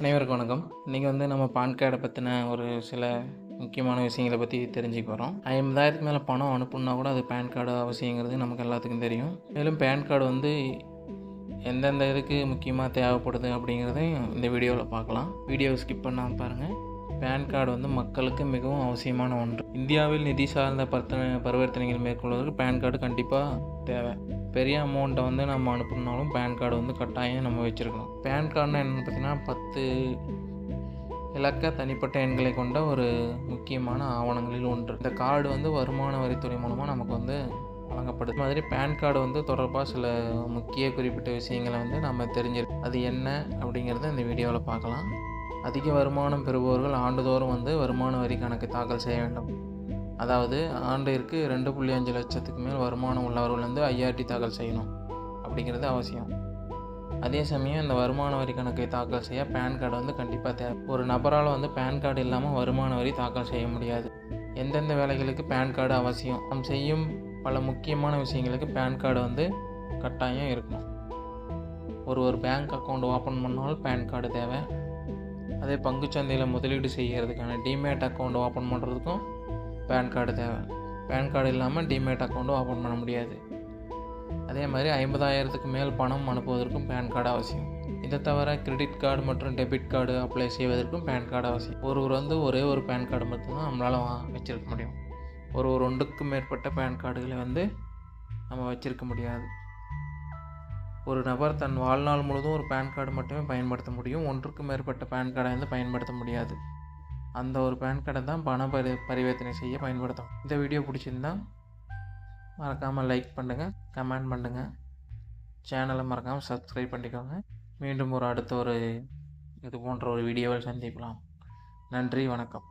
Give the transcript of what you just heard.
அனைவருக்கும் வணக்கம். இன்றைக்கி வந்து நம்ம பான் கார்டை பற்றின ஒரு சில முக்கியமான விஷயங்களை பற்றி தெரிஞ்சுக்க போகிறோம் ஐம்பதாயிரத்துக்கு மேலே பணம் அனுப்புனா கூட அது பேன் கார்டு அவசியங்கிறது நமக்கு எல்லாத்துக்கும் தெரியும். மேலும் பேன் கார்டு வந்து எந்தெந்த இதுக்கு முக்கியமாக தேவைப்படுது அப்படிங்கிறதையும் இந்த வீடியோவில் பார்க்கலாம். வீடியோவை ஸ்கிப் பண்ணாமல் பாருங்கள் பேன் கார்டு வந்து மக்களுக்கு மிகவும் அவசியமான ஒன்று. இந்தியாவில் நிதி சார்ந்த பர்த்தனை பரிவர்த்தனைகள் மேற்கொள்வதற்கு பேன் கார்டு கண்டிப்பாக தேவை. பெரிய அமௌண்ட்டை வந்து நம்ம அனுப்பணுனாலும் பேன் கார்டு வந்து கட்டாயம் நம்ம வச்சுருக்கணும். பேன் கார்டுனா என்னென்னு பார்த்தீங்கன்னா பத்து இலக்க தனிப்பட்ட எண்களை கொண்ட ஒரு முக்கியமான ஆவணங்களில் ஒன்று. இந்த கார்டு வந்து வருமான வரித்துறை மூலமாக நமக்கு வந்து வழங்கப்படுது. மாதிரி பேன் கார்டு வந்து தொடர்பாக சில முக்கிய குறிப்பிட்ட விஷயங்களை வந்து நம்ம தெரிஞ்சிருக்கோம் அது என்ன அப்படிங்கிறத இந்த வீடியோவில் பார்க்கலாம். அதிக வருமானம் பெறுபவர்கள் ஆண்டுதோறும் வந்து வருமான வரி கணக்கு தாக்கல் செய்ய வேண்டும். அதாவது ஆண்டிற்கு ரெண்டு புள்ளி அஞ்சு லட்சத்துக்கு மேல் வருமானம் உள்ளவர்கள் வந்து ஐஆர்டி தாக்கல் செய்யணும். அப்படிங்கிறது அவசியம். அதே சமயம் இந்த வருமான வரி கணக்கை தாக்கல் செய்ய பேன் கார்டு வந்து கண்டிப்பாக தேவை. ஒரு நபரால் வந்து பேன் கார்டு இல்லாமல் வருமான வரி தாக்கல் செய்ய முடியாது. எந்தெந்த வேலைகளுக்கு பேன் கார்டு அவசியம்? நாம் செய்யும் பல முக்கியமான விஷயங்களுக்கு பேன் கார்டு வந்து கட்டாயம் இருக்கணும். ஒரு ஒரு பேங்க் அக்கௌண்ட் ஓப்பன் பண்ணாலும் பேன் கார்டு தேவை. அதே பங்குச்சந்தையில் முதலீடு செய்கிறதுக்கான டிமேட் அக்கௌண்ட் ஓப்பன் பண்ணுறதுக்கும் பேன் கார்டு தேவை. பேன் கார்டு இல்லாமல் டிமேட் அக்கௌண்ட்டும் ஓப்பன் பண்ண முடியாது. அதே மாதிரி ஐம்பதாயிரத்துக்கு மேல் பணம் அனுப்புவதற்கும் பேன் கார்டு அவசியம். இதை தவிர கிரெடிட் கார்டு மற்றும் டெபிட் கார்டு அப்ளை செய்வதற்கும் பேன் கார்டு அவசியம். ஒருவர் வந்து ஒரே ஒரு பேன் கார்டு மட்டும்தான் நம்மளால் வச்சுருக்க முடியும். ஒரு ஒரு ஒன்றுக்கும் மேற்பட்ட பேன் கார்டுகளை வந்து நம்ம வச்சுருக்க முடியாது. ஒரு நபர் தன் வாழ்நாள் முழுவதும் ஒரு பேன் கார்டு மட்டுமே பயன்படுத்த முடியும். ஒன்றுக்கும் மேற்பட்ட பேன் கார்டை வந்து பயன்படுத்த முடியாது. அந்த ஒரு பேன் கார்டை தான் பண பரி பரிவர்த்தனை செய்ய பயன்படுத்தும். இந்த வீடியோ பிடிச்சிருந்தா மறக்காமல் லைக் பண்ணுங்கள் கமெண்ட் பண்ணுங்கள் சேனலை மறக்காமல் சப்ஸ்கிரைப் பண்ணிக்கோங்க. மீண்டும் ஒரு அடுத்த ஒரு இது போன்ற ஒரு வீடியோவில் சந்திக்கலாம். நன்றி வணக்கம்.